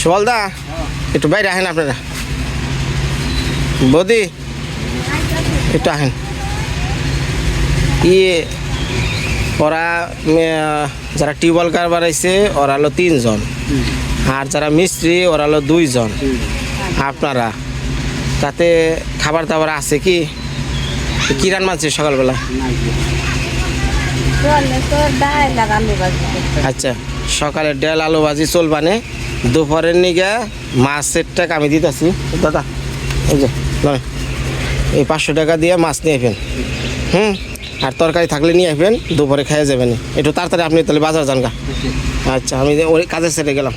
সুবলদা একটু বাইরে আহেন আপনারা। বৌদি একটু আহেন। ইয়ে ওরা যারা টিউবওয়েল কারবার আইছে ওরা হলো তিনজন। আর যারা মিস্ত্রি ওরা হলো দুইজন। আপনারা তাতে খাবার দাবার আছে কি? কি রান মানছে সকালবেলা? আচ্ছা সকালে ডাল আলু ভাজি চলবানে। দুপুরের নিগে মাছের টাকা আমি দিতেছি। দাদা এই যে নয় এই পাঁচশো টাকা দিয়ে মাছ নিয়ে আসবেন হুম? আর তরকারি থাকলে নিয়ে আসবেন দুপুরে খেয়ে যাবেন একটু তাড়াতাড়ি আপনি তাহলে বাজার যান গা। আচ্ছা আমি ওই কাজে সেরে গেলাম।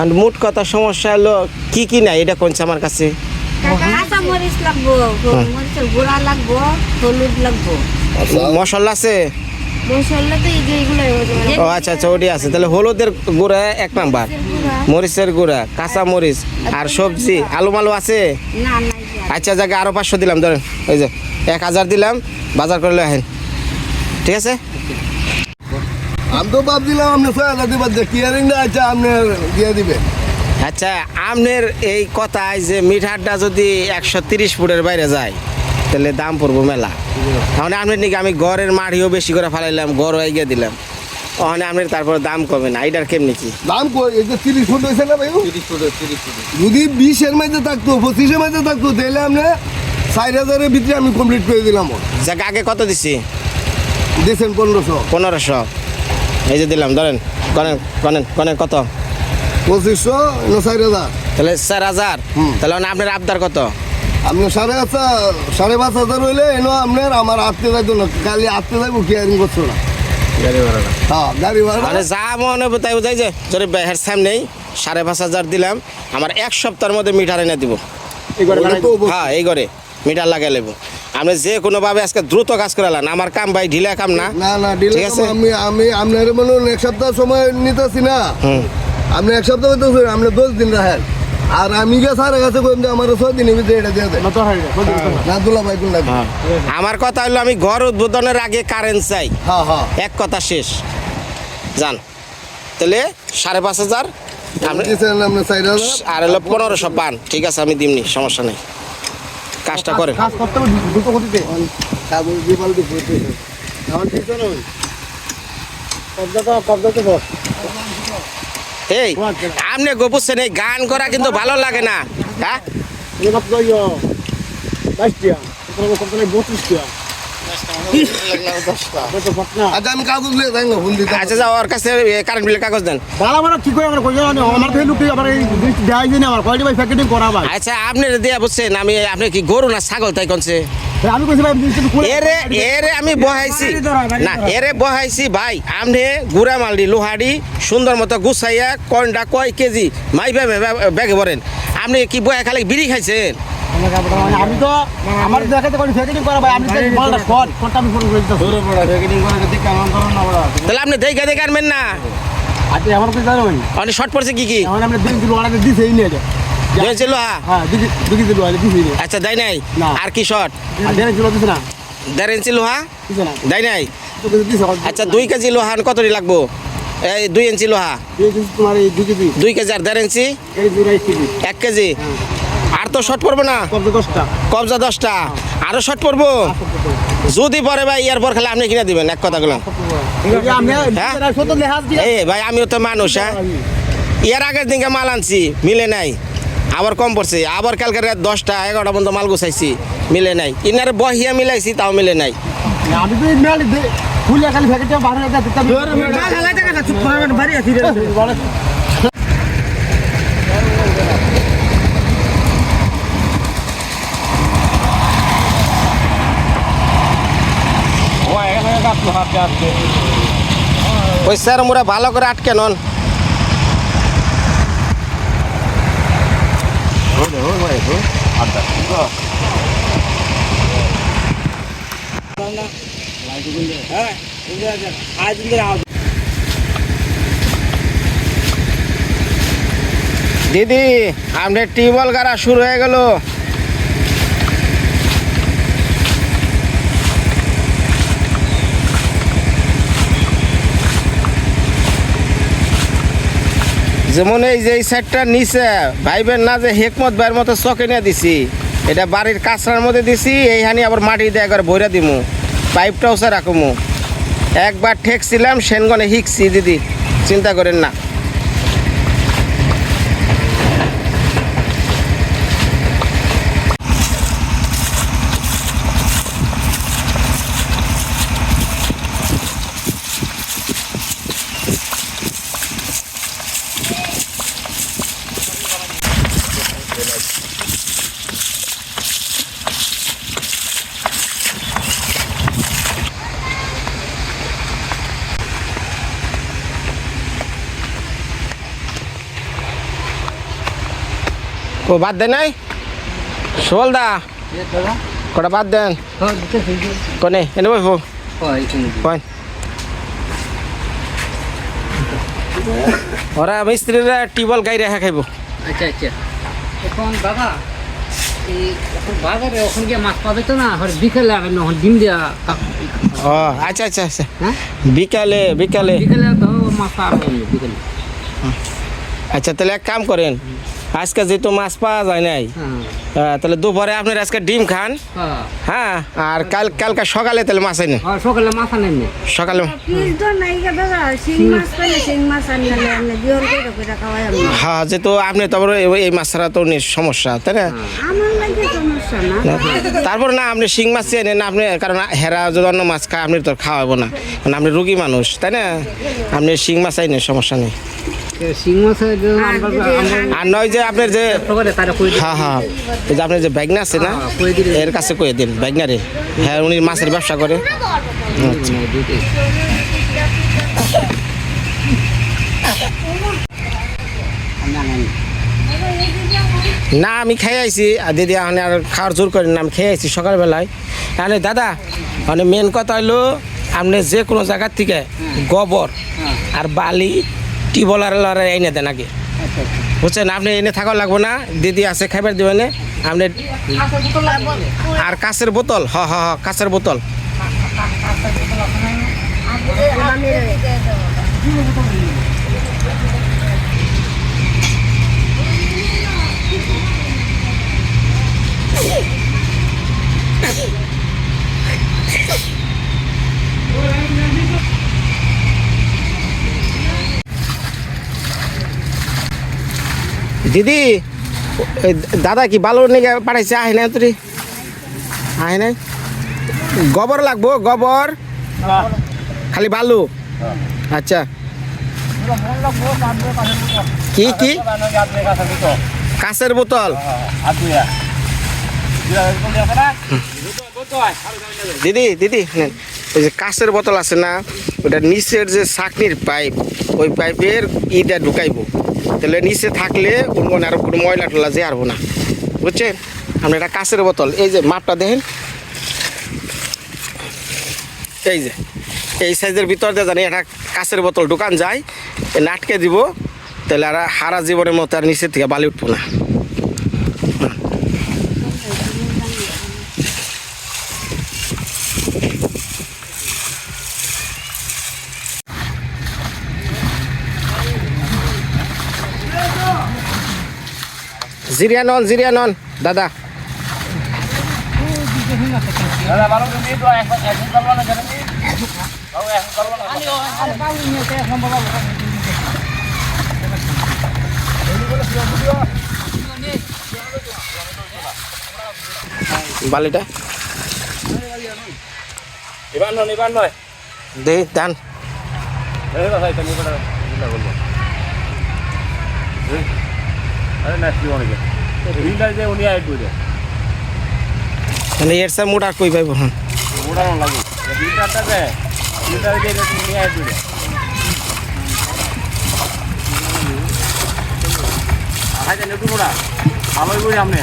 আর মোট কথা সমস্যা হলো কি কি নাই এটা কোনছে আমার কাছে? লাগবো। মশলা আছে? মশলা তো এই যে এগুলো ও আচ্ছা আচ্ছা ওটি আছে। তাহলে হলুদের গুঁড়া এক নাম্বার। মরিচের গুঁড়া কাঁচা মরিচ আর সবজি। আলু মালু আছে? আচ্ছা যাকে আরও পাঁচশো দিলাম ধরেন। ওই যে এক হাজার দিলাম বাজার করলে আহেন। ঠিক আছে? আমি তো ভাব দিলাম আপনি ছয় হাজার দিবার কিয়ারিং না আচ্ছা আপনি দিয়ে দিবেন আচ্ছা আমনের এই কথায় যে মিঠারটা যদি একশো তিরিশ ফুটের বাইরে যায় তাহলে দাম পড়ব মেলা। তাহলে আপনার নাকি আমি গড়ের মাড়িও বেশি করে ফালাইলাম গড় হয়ে গিয়ে দিলাম। ওখানে আপনার তারপরে দাম কমে না এটার কেমনি কি? দাম কই? এই যে তিরিশ ফুট হয়েছে না ভাই যদি বিশের মধ্যে থাকতো পঁচিশের মধ্যে থাকতো তাহলে আপনি ষাট হাজারের ভিতরে আমি কমপ্লিট করে দিলাম যাকে আগে কত দিছি? দিয়েছেন পনেরোশো। পনেরোশো। এই যে দিলাম ধরেন কনেন কনেন কনেন কত? পঁচিশশো না ষাট হাজার? তাহলে চার হাজার। হুম। তাহলে মানে আপনার আবদার কত? আপনি সাড়ে আটটা সাড়ে পাঁচ হাজার হইলে এনো আপনার আমার আটতে যাইতো না কালি আটতে যাইবো কিয়ারিং করছ না। হ্যাঁ গাড়ি ভাড়া। যা মনে হবে তাই বোঝাই যে যদি ব্যাহের সামনেই সাড়ে পাঁচ হাজার দিলাম আমার এক সপ্তাহের মধ্যে মিটার এনে দিব। হ্যাঁ এই করে মিটার নেব আপনি যে কোনোভাবে আজকে দ্রুত কাজ করালেন আমার কাম ভাই ঢিলা কাম না। না না ঠিক আছে? আমি আমি আপনার মনে এক সপ্তাহ সময় নিতেছি না। হুম। আপনি এক সপ্তাহ আপনি দশ দিন রাখেন। আর আমি কাছে কইম যে আমার ছয় দিনের ভিতরে এটা দিয়ে দেন না। দুলা ভাই দুলা আমার কথা হলো আমি ঘর উদ্বোধনের আগে কারেন্ট চাই। হ্যাঁ হ্যাঁ। এক কথা শেষ। যান তাহলে সাড়ে পাঁচ হাজার আর হলো পনেরোশো পান। ঠিক আছে আমি দিমনি সমস্যা নেই। কাজটা দিয়ে পাল্টে করতে আমার ঠিক না ওই এই আপনি বুঝছেন এই গান করা কিন্তু ভালো লাগে না হ্যাঁ? আমি কাগজ নিয়ে যাই না ফোন দিতে আচ্ছা যাও ওর কাছে কারেন্ট বিলের কাগজ দেন। আচ্ছা আপনি দিয়া বুঝছেন আমি আপনি কি গরু না ছাগল তাই কনছে? এরে এরে আমি বহাইছি। না এরে বহাইছি ভাই আপনি গুড়া মালডি লোহাডি সুন্দর মতো গুছাইয়া কয়টা কয় কেজি মাই ব্যাগে ভরেন। আপনি কি বয়া খালি বিড়ি খাইছেন? আমি তো আমার দেখাতে পারি ফেকিং করা ভাই আমি বলটা শর্ট শর্টটা আমি ফটো করে দিতেছি তাহলে আপনি দেখে দেখে আনবেন না। আচ্ছা আমার কিছু জানো অনেক শর্ট পড়ছে কি কি? এখন আমরা দিন দিল অর্ডার দিছেই নিয়ে যা দিয়েছে লোহা হ্যাঁ দিল অর্ডার দিছেই আচ্ছা দেয় নাই? না। আর কি শর্ট আর দেন ছিল দিছ না। দেয় নাই? আচ্ছা দুই কেজি লোহা কতটি লাগবো? এই দুই ইঞ্চি লোহা? দুই কেজি দুই আর দেড় ইঞ্চি এক কেজি আর তো শর্ট পড়ব না। কবজা দশটা। আরও শর্ট পড়ব। যদি পরে ভাই ইয়ার পর খালি আপনি কিনে দিবেন এক কথা গুলো আমি হ্যাঁ? ভাই আমিও তো মানুষ হ্যাঁ? ইয়ার আগের দিনকে মাল আনছি মিলে নাই। আবার কম পড়ছে। আবার কালকে রাত দশটা এগারোটা পর্যন্ত মাল গুছাইছি মিলে নাই। ইনারে বহিয়া মিলাইছি তাও মিলে নাই। আমি তো এই মেল ফুলে খালি ফেকেটে বাহির হয়ে যাচ্ছে তবে লাগাই দেখা চুপ করে বাড়ি আছি রে ওই স্যার মোরা ভালো করে আটকে নন। দিদি আপনার টিউবওয়েল গাড়া শুরু হয়ে গেল। যেমন এই যে এই সাইডটা নিচে, ভাইবেন না যে হেকমত ভাইয়ের মতো চকে নিয়ে দিছি। এটা বাড়ির কাঁচরার মধ্যে দিছি, এইখানে আবার মাটি দিয়ে একবার ভরে দিমু, পাইপটাও সে রাখমু। একবার ঠেকছিলাম, সেনগনে হিকছি, দিদি। চিন্তা করেন না। ও বাদ দেন নাই? শোল দা। কটা বাদ দেন? কনে এনে বই কন। ওরা মিস্ত্রিরা টিউবওয়েল গাই রেখা খাইব। আচ্ছা আচ্ছা। এখন বাজারে ওখানে গিয়ে মাছ পাবে তো না? বিকেলে আর না ডিম দেওয়া ও আচ্ছা আচ্ছা আচ্ছা। হ্যাঁ? বিকালে বিকালে। বিকেলে তো মাছ যাবে আচ্ছা তাহলে এক কাম করেন। আজকে যেহেতু মাছ পাওয়া যায় নাই হ্যাঁ তাহলে দুপুরে আপনার আজকে ডিম খান। হ্যাঁ। হ্যাঁ। আর কাল কালকে সকালে তাহলে মাছ আইনে সকালে মাছ আনেন সকালে আপনি আমি হ্যাঁ যেহেতু আপনি তো আবার এই- এই মাছ ছাড়া তো নি সমস্যা তাই না? আমার না। তারপর না আপনি শিং মাছ চেয়ে নেন আপনি কারণ হেরা যদি অন্য মাছ খায় আপনি তো খাওয়াবো না। কারণ আপনি রুগী মানুষ তাই না? আপনি শিং মাছ আইনে সমস্যা নেই। আর নয় যে আপনার যে হ্যাঁ হ্যাঁ। এই যে আপনার যে ব্যাগনা আছে না হ্যাঁ, দিলে এর কাছে কয়ে দিন ব্যাগনারে হ্যাঁ উনি মাছের ব্যবসা করে। না আমি খেয়ে আইছি। আর দিদি আমি আর খাওয়ার জোর করি না আমি খেয়ে আইছি সকালবেলায়। তাহলে দাদা মানে মেন কথা হলো আপনি যে কোনো জায়গার থেকে গোবর আর বালি টিবলার লড়াই এনে দেন আগে। বুঝছেন? আপনি এনে থাকা লাগবো না। দিদি আছে খাইবার দেবেন আপনি আর কাঁচের বোতল? হ হ হ কাঁচের বোতল। দিদি দাদা কি বালু নিয়ে পাঠাইছে? আহে না তুই আহে নাই? গোবর লাগবো, গোবর। খালি বালু? আচ্ছা। কি কি? কাঁচের বোতল। দিদি দিদি ওই যে কাঁচের বোতল আছে না ওটা নিচের যে চাকনির পাইপ, ওই পাইপের ইটা ঢুকাইবো। তাহলে নিচে থাকলে কোনো আর কোনো ময়লা টলা যে আরবো না। বুঝছেন? আমরা এটা কাঁচের বোতল, এই যে মাপটা দেখেন। এই যে, এই সাইজের ভিতর দিয়ে জানি একটা কাঁচের বোতল দোকান যায় নাটকে দিব, তাহলে আর হারা জীবনের মতো আর নিচের থেকে বালি উঠবো না। জিরিয়া নন জিরিয়া নন দাদা। বালিটা। এবার নয় এবার নয় দে দান। আরে না কি অনেক রিলটা যে উনি আইড করে মানে এর সা মোটা কই পাইব হ্যাঁ ওড়ানো লাগে। রিলটা দে। রিলটা যে উনি আইড করে আহাই জানি একটু মোড়া ভালোই করি আপনি।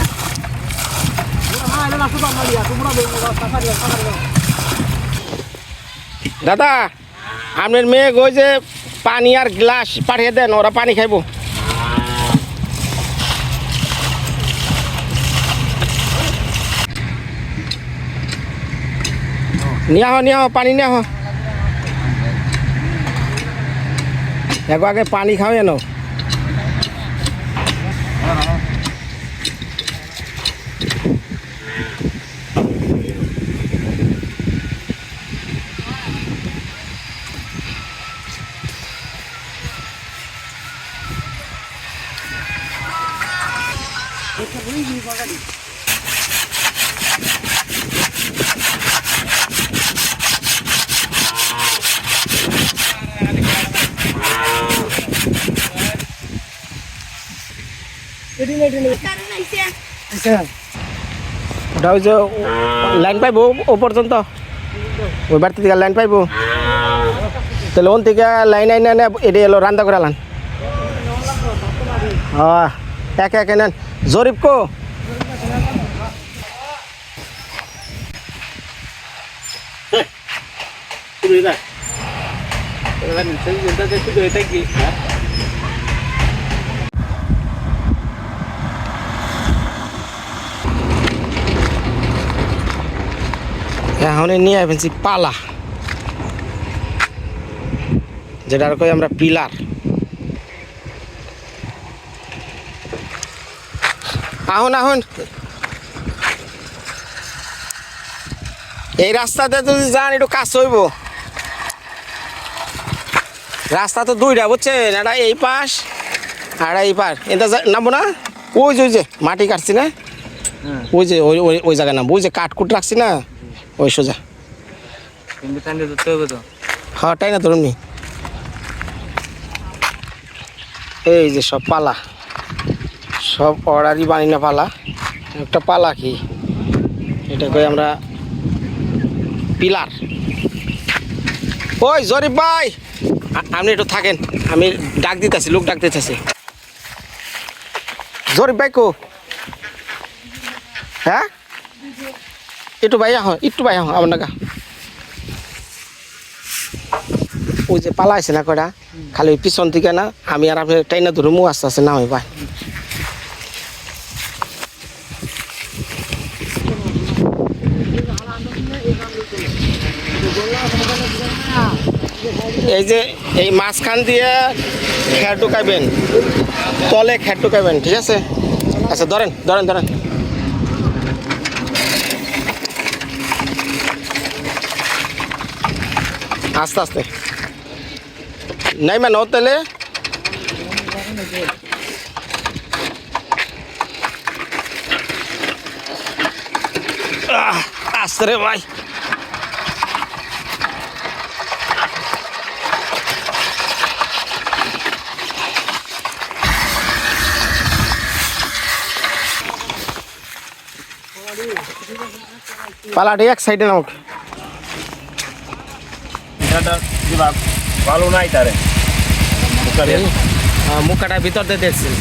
দাদা আপনার মেয়ে যে পানি আর গ্লাস পাঠিয়ে দেন ওরা পানি খাইবো। নিয়া হ নিয়া হ পানী নিয়া হ একবারকে পানি খাও এনো It's a really ওটা ওই যে লাইন পাইবো ও পর্যন্ত? ওই বাড়িতে থেকে লাইন পাইবো? তাহলে ওন থেকে লাইন আইন এনে এটি এলো, রান্না করে আলান। হ্যাঁ একে একে নেন। জরিপ কো। এখন নিয়ে ফেলছি পালা। যেটার কই আমরা পিলার। আহুন আহুন। এই রাস্তাতে যদি যান একটু কাজ হইব। রাস্তা তো দুইটা বুঝছেন? একটা এই পাশ আর এই পাশ। এটা নামবো না? ওই যে ওই যে মাটি কাটছি না? ওই যে ওই ওই ওই জায়গায় নামবো। ওই যে কাঠকুট রাখছি না? ওই সোজা। হ্যাঁ তাই না ধরুন নি এই যে সব পালা। সব অর্ডারই বানি না পালা। একটা পালা কি? এটা কই আমরা? পিলার। ওই জরিফ ভাই! আপনি একটু থাকেন। আমি ডাক দিতেছি লোক ডাক দিতেছি। জরিফ ভাই কো? হ্যাঁ? একটু ভাই আহ একটু ভাই আহ আমার নাকা। ওই যে পালা আছে না কটা খালি ওই পিছন থেকে না, আমি আর আপনি টাইনা ধরে মু আস্তে আস্তে না হয় ভাই এই যে, এই মাঝখান দিয়ে খেয়ার ঢুকাইবেন, তলে খেয়ার ঢুকাইবেন, ঠিক আছে? আচ্ছা ধরেন ধরেন ধরেন। আস্তে আস্তে। নাই মানে তাহলে। আহ, আস্তে রে ভাই। পালাটি এক সাইডে নাও ভালো নাই তারে। মুখাটা ভিতর দিয়ে দেখছেন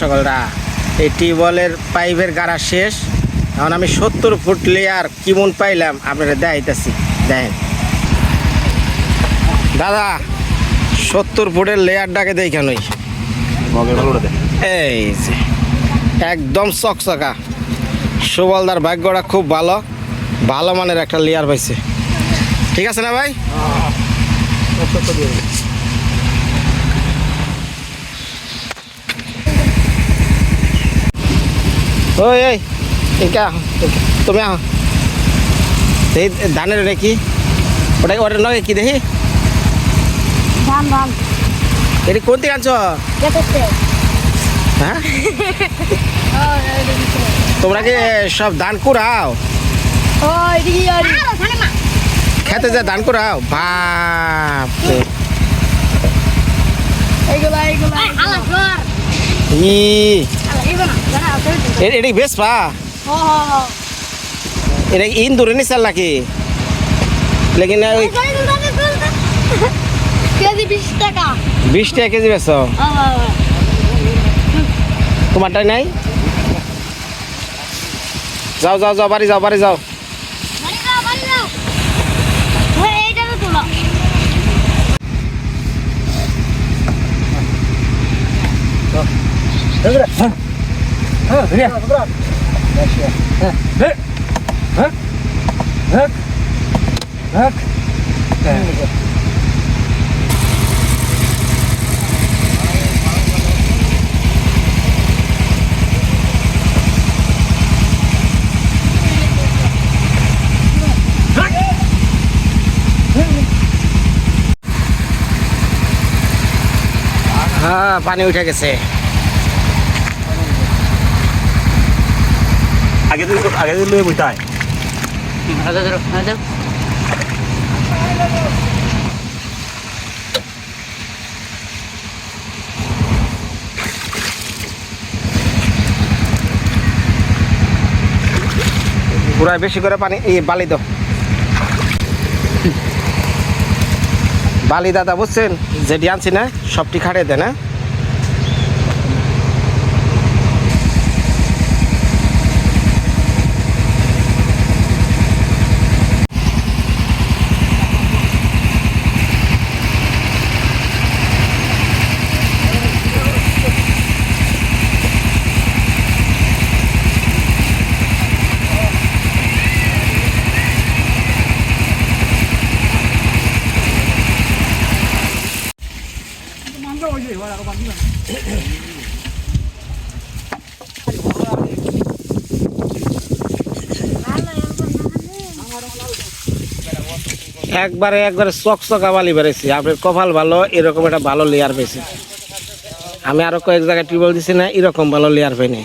সকলরা এই টিউবওয়েলের পাইপের গাড়া শেষ। এখন আমি সত্তর ফুট লেয়ার কেমন পাইলাম আপনারা দেখাইতেছি। দেখেন। দাদা সত্তর ফুটের লেয়ারটাকে দেখেন ওই। এই যে একদম চকচকা। সুবলদার ভাগ্যটা খুব ভালো ভালো মানের একটা লেয়ার পাইছে। ঠিক আছে না ভাই? ওই এই একা তুমি আহ। এই ধানের নাকি ওটা ওটা নয় কি দেখি ধান ধান এটি কোন থেকে আনছো হ্যাঁ? তোমরা কি সব ধান কুড়াও? খেতে যা ধান করাও বাপ ই। এটা কি বেশ পা। হ হ হ এটা ইন ধরে নিচাল নাকি? লেকিন ওই কেজি বিশ টাকা বিশ টাকা কেজি বেছ নাই? যাও যাও যাও, বাড়ি যাও বাড়ি যাও। বাড়ি যাও বাড়ি যাও ওই এইটা তো তোলো হ্যাঁ পানি উঠে গেছে আগে দিলে আগে দিলে বুঝতাই আদা ধরো পুরাই বেশি করে পানি এই বালি দাও। বালি দাদা বুঝছেন? যেটি আনছি না সবটি খাটে দেন হ্যাঁ? একবারে একবারে চকচকা বালি বেড়েছি। আপনার কপাল ভালো, এরকম একটা ভালো লেয়ার পেয়েছি আমি আরও কয়েক জায়গায় টিউবওয়েল দিছি না, এরকম ভালো লেয়ার পাইনি।